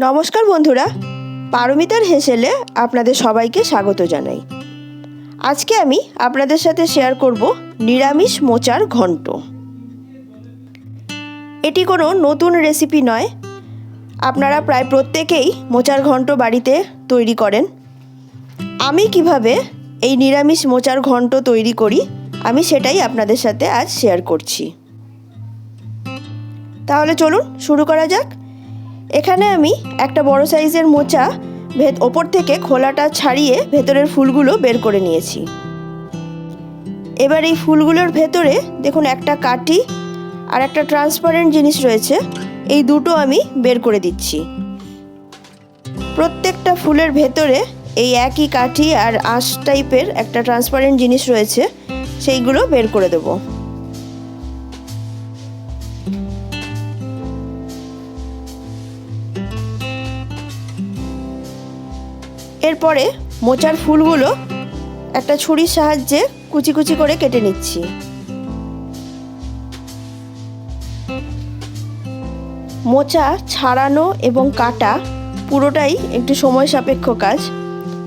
নমস্কার বন্ধুরা, পারমিতার হেসেলে আপনাদের সবাইকে স্বাগত জানাই। আজকে আমি আপনাদের সাথে শেয়ার করব নিরামিষ মোচার ঘন্ট। এটি কোনো নতুন রেসিপি নয়। আপনারা প্রায় প্রত্যেকেই মোচার ঘন্ট বাড়িতে তৈরি করেন। আমি কীভাবে এই নিরামিষ মোচার ঘন্ট তৈরি করি, আমি সেটাই আপনাদের সাথে আজ শেয়ার করছি। তাহলে চলুন শুরু করা যাক। এখানে আমি একটা বড় সাইজের মোচা ভেত ওপর থেকে খোলাটা ছাড়িয়ে ভেতরের ফুলগুলো বের করে নিয়েছি। এবার এই ফুলগুলোর ভেতরে দেখুন একটা কাটি আর একটা ট্রান্সপারেন্ট জিনিস রয়েছে। এই দুটো আমি বের করে দিচ্ছি। প্রত্যেকটা ফুলের ভেতরে এই একই কাঠি আর আঁশ টাইপের একটা ট্রান্সপারেন্ট জিনিস রয়েছে, সেইগুলো বের করে দেবো। এরপরে মোচার ফুলগুলো একটা ছুরির সাহায্যে কুচি কুচি করে কেটে নিচ্ছি। মোচা, ছাড়ানো এবং কাটা পুরোটাই একটু সময় সাপেক্ষ কাজ।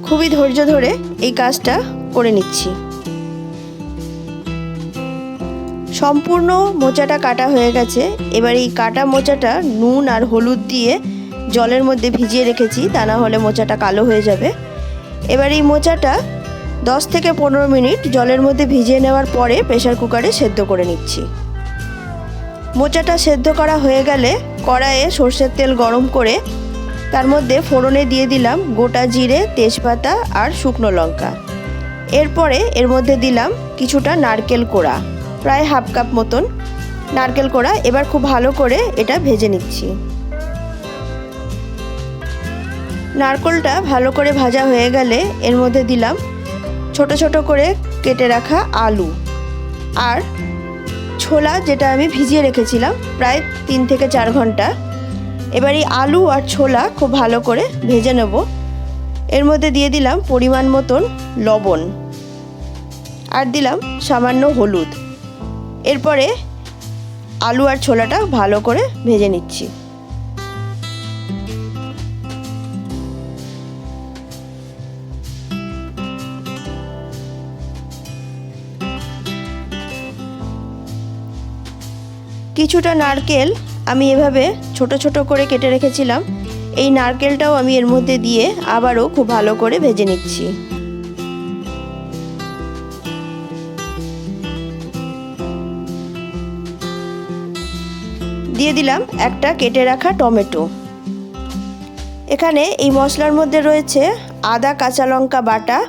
খুবই ধৈর্য ধরে এই কাজটা করে নিচ্ছি। সম্পূর্ণ মোচাটা কাটা হয়ে গেছে। এবার এই কাটা মোচাটা নুন আর হলুদ দিয়ে জলের মধ্যে ভিজিয়ে রেখেছি, তা না হলে মোচাটা কালো হয়ে যাবে। এবার এই মোচাটা দশ থেকে পনেরো মিনিট জলের মধ্যে ভিজিয়ে নেওয়ার পরে প্রেশার কুকারে সেদ্ধ করে নিচ্ছি। মোচাটা সেদ্ধ করা হয়ে গেলে কড়াইয়ে সর্ষের তেল গরম করে তার মধ্যে ফোড়নে দিয়ে দিলাম গোটা জিরে, তেজপাতা আর শুকনো লঙ্কা। এরপরে এর মধ্যে দিলাম কিছুটা নারকেল কোড়া, প্রায় হাফ কাপ মতন নারকেল কোড়া। এবার খুব ভালো করে এটা ভেজে নিচ্ছি। নারকলটা ভালো করে ভাজা হয়ে গেলে এর মধ্যে দিলাম ছোট ছোট করে কেটে রাখা আলু। আর ছোলা যেটা আমি ভিজিয়ে রেখেছিলাম প্রায় তিন থেকে চার ঘণ্টা। এবার এই আলু আর ছোলা খুব ভালো করে ভেজে নেব। এর মধ্যে দিয়ে দিলাম পরিমাণ মতন লবণ। আর দিলাম সামান্য হলুদ। এরপরে আলু আর ছোলাটা ভালো করে ভেজে নিচ্ছি। কিছুটা নারকেল আমি এভাবে ছোট ছোট করে কেটে রেখেছিলাম। এই নারকেলটাও আমি এর মধ্যে দিয়ে আবারও খুব ভালো করে ভেজে নিচ্ছি। দিয়ে দিলাম একটা কেটে রাখা টমেটো। এখানে এই মশলার মধ্যে রয়েছে আদা, কাঁচা লঙ্কা বাটা,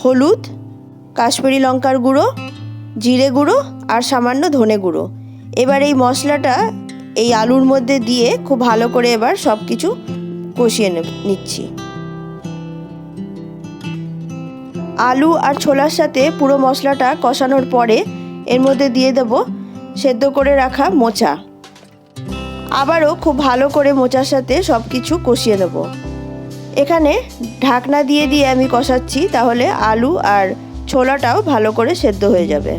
হলুদ, কাশ্মীরি লঙ্কার গুঁড়ো, জিরে গুঁড়ো আর সামান্য ধনে গুঁড়ো। এবার এই মশলাটা এই আলুর মধ্যে দিয়ে খুব ভালো করে এবার সব কিছু কষিয়ে নিচ্ছি। আলু আর ছোলার সাথে পুরো মশলাটা কষানোর পরে এর মধ্যে দিয়ে দেব সেদ্ধ করে রাখা মোচা। আবারও খুব ভালো করে মোচার সাথে সব কিছু কষিয়ে দেব এখানে ঢাকনা দিয়ে দিয়ে আমি কষাচ্ছি, তাহলে আলু আর ছোলাটাও ভালো করে সেদ্ধ হয়ে যাবে।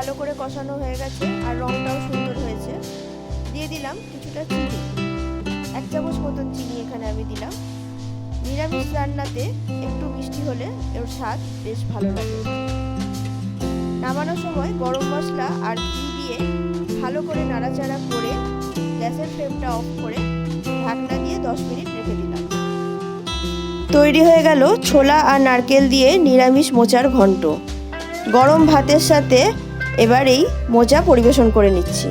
ভালো করে কষানো হয়ে গেছে আর রংটাও সুন্দর হয়েছে। দিয়ে দিলাম কিছুটা চিনি। এক চামচ মতন চিনি এখানে আমি দিলাম। নিরামিষ রান্নাতে একটু মিষ্টি হলে এর স্বাদ বেশ ভালো লাগে। নামানোর সময় গরম মশলা আর ঘি দিয়ে ভালো করে নাড়াচাড়া করে গ্যাসের ফ্লেমটা অফ করে ঢাকনা দিয়ে দশ মিনিট রেখে দিলাম। তৈরি হয়ে গেল ছোলা আর নারকেল দিয়ে নিরামিষ মোচার ঘন্ট। গরম ভাতের সাথে এবার এই মোজা পরিবেশন করে নিচ্ছি।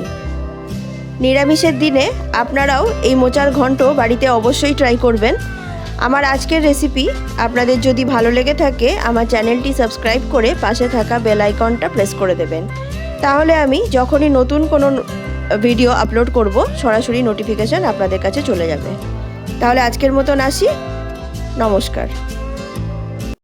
নিরামিষের দিনে আপনারাও এই মোচার ঘন্ট বাড়িতে অবশ্যই ট্রাই করবেন। আমার আজকের রেসিপি আপনাদের যদি ভালো লেগে থাকে, আমার চ্যানেলটি সাবস্ক্রাইব করে পাশে থাকা বেল আইকনটা প্রেস করে দেবেন। তাহলে আমি যখনই নতুন কোনো ভিডিও আপলোড করব, সরাসরি নোটিফিকেশান আপনাদের কাছে চলে যাবে। তাহলে আজকের মতন আসি। নমস্কার।